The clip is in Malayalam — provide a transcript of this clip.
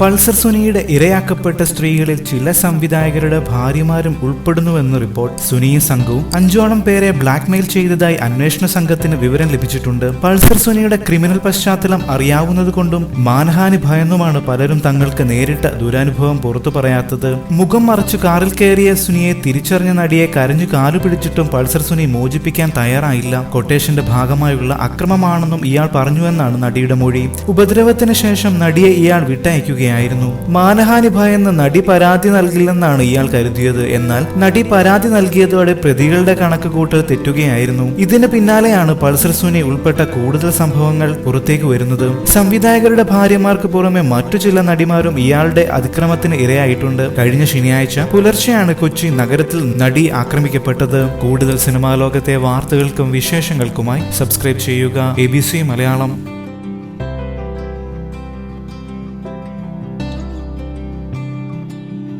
പൾസർ സുനിയുടെ ഇരയാക്കപ്പെട്ട സ്ത്രീകളിൽ ചില സംവിധായകരുടെ ഭാര്യമാരും ഉൾപ്പെടുന്നുവെന്ന റിപ്പോർട്ട് സുനിയും സംഘവും അഞ്ചോളം പേരെ ബ്ലാക്ക്മെയിൽ ചെയ്തതായി അന്വേഷണ സംഘത്തിന് വിവരം ലഭിച്ചിട്ടുണ്ട്. പൾസർ സുനിയുടെ ക്രിമിനൽ പശ്ചാത്തലം അറിയാവുന്നതുകൊണ്ടും മാനഹാനി ഭയന്നുമാണ് പലരും തങ്ങൾക്ക് നേരിട്ട ദുരനുഭവം പുറത്തു പറയാത്തത്. മുഖം മറച്ചു കാറിൽ കയറിയ സുനിയെ തിരിച്ചറിഞ്ഞ നടിയെ കരഞ്ഞു കാലു പിടിച്ചിട്ടും പൾസർ സുനി മോചിപ്പിക്കാൻ തയ്യാറായില്ല. കൊട്ടേഷന്റെ ഭാഗമായുള്ള അക്രമമാണെന്നും ഇയാൾ പറഞ്ഞുവെന്നാണ് നടിയുടെ മൊഴി. ഉപദ്രവത്തിന് ശേഷം നടിയെ ഇയാൾ വിട്ടയക്കുകയായിരുന്നു മാനഹാനി ഭയന്ന് നടി പരാതി നൽകില്ലെന്നാണ് ഇയാൾ കരുതിയത്. എന്നാൽ നടി പരാതി നൽകിയതോടെ പ്രതികളുടെ കണക്ക് കൂട്ടൽ തെറ്റുകയായിരുന്നു. ഇതിന് പിന്നാലെയാണ് പൾസർ സുനി ഉൾപ്പെട്ട കൂടുതൽ സംഭവങ്ങൾ പുറത്തേക്ക് വരുന്നത്. സംവിധായകരുടെ ഭാര്യമാർക്ക് പുറമെ മറ്റു ചില നടിമാരും ഇയാളുടെ അതിക്രമത്തിന് ഇരയായിട്ടുണ്ട്. കഴിഞ്ഞ ശനിയാഴ്ച പുലർച്ചെയാണ് കൊച്ചി നഗരത്തിൽ നടി ആക്രമിക്കപ്പെട്ടത്. കൂടുതൽ സിനിമാ ലോകത്തെ വാർത്തകൾക്കും വിശേഷങ്ങൾക്കുമായി സബ്സ്ക്രൈബ് ചെയ്യുക. എ മലയാളം.